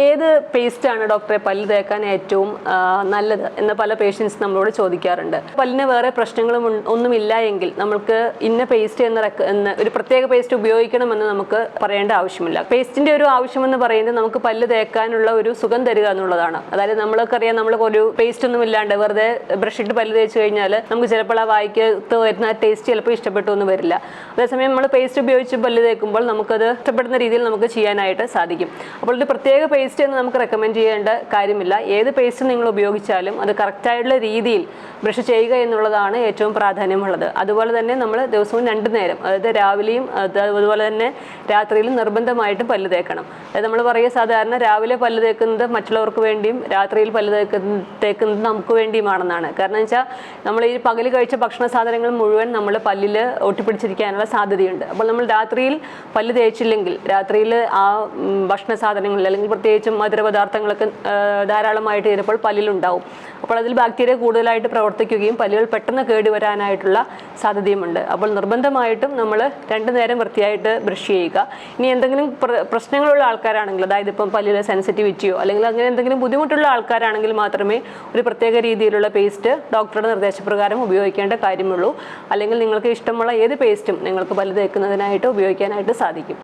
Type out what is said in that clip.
ഏത് പേസ്റ്റാണ് ഡോക്ടറെ പല്ല് തേക്കാൻ ഏറ്റവും നല്ലത് എന്ന് പല പേഷ്യൻസ് നമ്മളോട് ചോദിക്കാറുണ്ട്. പല്ലിന് വേറെ പ്രശ്നങ്ങളും ഒന്നുമില്ല എങ്കിൽ നമ്മൾക്ക് ഇന്ന പേസ്റ്റ് എന്ന എന്ന് ഒരു പ്രത്യേക പേസ്റ്റ് ഉപയോഗിക്കണമെന്ന് നമുക്ക് പറയേണ്ട ആവശ്യമില്ല. പേസ്റ്റിന്റെ ഒരു ആവശ്യമെന്ന് പറയുന്നത് നമുക്ക് പല്ല് തേക്കാനുള്ള ഒരു സുഖം തരിക എന്നുള്ളതാണ്. അതായത് നമ്മൾക്കറിയാം നമ്മൾ ഒരു പേസ്റ്റ് ഒന്നും ഇല്ലാണ്ട് വെറുതെ ബ്രഷ് ഇട്ട് പല്ല് തേച്ച് കഴിഞ്ഞാൽ നമുക്ക് ചിലപ്പോൾ ആ വായിക്കത്ത് വരുന്ന ടേസ്റ്റ് ചിലപ്പോൾ ഇഷ്ടപ്പെട്ടു എന്ന് വരില്ല. അതേസമയം നമ്മൾ പേസ്റ്റ് ഉപയോഗിച്ച് പല്ല് തേക്കുമ്പോൾ നമുക്കത് ഇഷ്ടപ്പെടുന്ന രീതിയിൽ നമുക്ക് ചെയ്യാനായിട്ട് സാധിക്കും. അപ്പോൾ ഒരു പ്രത്യേക പേസ്റ്റ് എന്ന് നമുക്ക് റെക്കമെൻഡ് ചെയ്യേണ്ട കാര്യമില്ല. ഏത് പേസ്റ്റ് നിങ്ങൾ ഉപയോഗിച്ചാലും അത് കറക്റ്റായിട്ടുള്ള രീതിയിൽ ബ്രഷ് ചെയ്യുക എന്നുള്ളതാണ് ഏറ്റവും പ്രാധാന്യമുള്ളത്. അതുപോലെ തന്നെ നമ്മൾ ദിവസവും രണ്ട് നേരം അതായത് രാവിലെയും അതുപോലെ തന്നെ രാത്രിയിലും നിർബന്ധമായിട്ടും പല്ല് തേക്കണം. അതായത് നമ്മൾ പറയുക സാധാരണ രാവിലെ പല്ല് തേക്കുന്നത് മറ്റുള്ളവർക്ക് വേണ്ടിയും രാത്രിയിൽ പല്ല് തേക്കുന്ന തേക്കുന്നത് നമുക്ക് വേണ്ടിയുമാണെന്നാണ്. കാരണം വെച്ചാൽ നമ്മൾ ഈ പകൽ കഴിച്ച ഭക്ഷണ സാധനങ്ങൾ മുഴുവൻ നമ്മൾ പല്ലിൽ ഒട്ടിപ്പിടിച്ചിരിക്കാനുള്ള സാധ്യതയുണ്ട്. അപ്പോൾ നമ്മൾ രാത്രിയിൽ പല്ല് തേച്ചില്ലെങ്കിൽ രാത്രിയിൽ ആ ഭക്ഷണ സാധനങ്ങളിൽ അല്ലെങ്കിൽ പ്രത്യേകിച്ചും മധുരപദാർത്ഥങ്ങളൊക്കെ ആ, ധാരാളമായിട്ട് ചെയ്തപ്പോൾ പല്ലിലുണ്ടാവും. അപ്പോൾ അതിൽ ബാക്ടീരിയ കൂടുതലായിട്ട് പ്രവർത്തിക്കുകയും പല്ലുകൾ പെട്ടെന്ന് കേടുവരാനായിട്ടുള്ള സാധ്യതയുമുണ്ട്. അപ്പോൾ നിർബന്ധമായിട്ടും നമ്മൾ രണ്ടു നേരം വൃത്തിയായിട്ട് ബ്രഷ് ചെയ്യുക. ഇനി എന്തെങ്കിലും പ്രശ്നങ്ങളുള്ള ആൾക്കാരാണെങ്കിൽ അതായത് ഇപ്പം പല്ലിലെ സെൻസിറ്റിവിറ്റിയോ അല്ലെങ്കിൽ അങ്ങനെ എന്തെങ്കിലും ബുദ്ധിമുട്ടുള്ള ആൾക്കാരാണെങ്കിൽ മാത്രമേ ഒരു പ്രത്യേക രീതിയിലുള്ള പേസ്റ്റ് ഡോക്ടറുടെ നിർദ്ദേശപ്രകാരം ഉപയോഗിക്കേണ്ട കാര്യമുള്ളൂ. അല്ലെങ്കിൽ നിങ്ങൾക്ക് ഇഷ്ടമുള്ള ഏത് പേസ്റ്റും നിങ്ങൾക്ക് പല്ല് തേക്കുന്നതിനായിട്ട് ഉപയോഗിക്കാനായിട്ട് സാധിക്കും.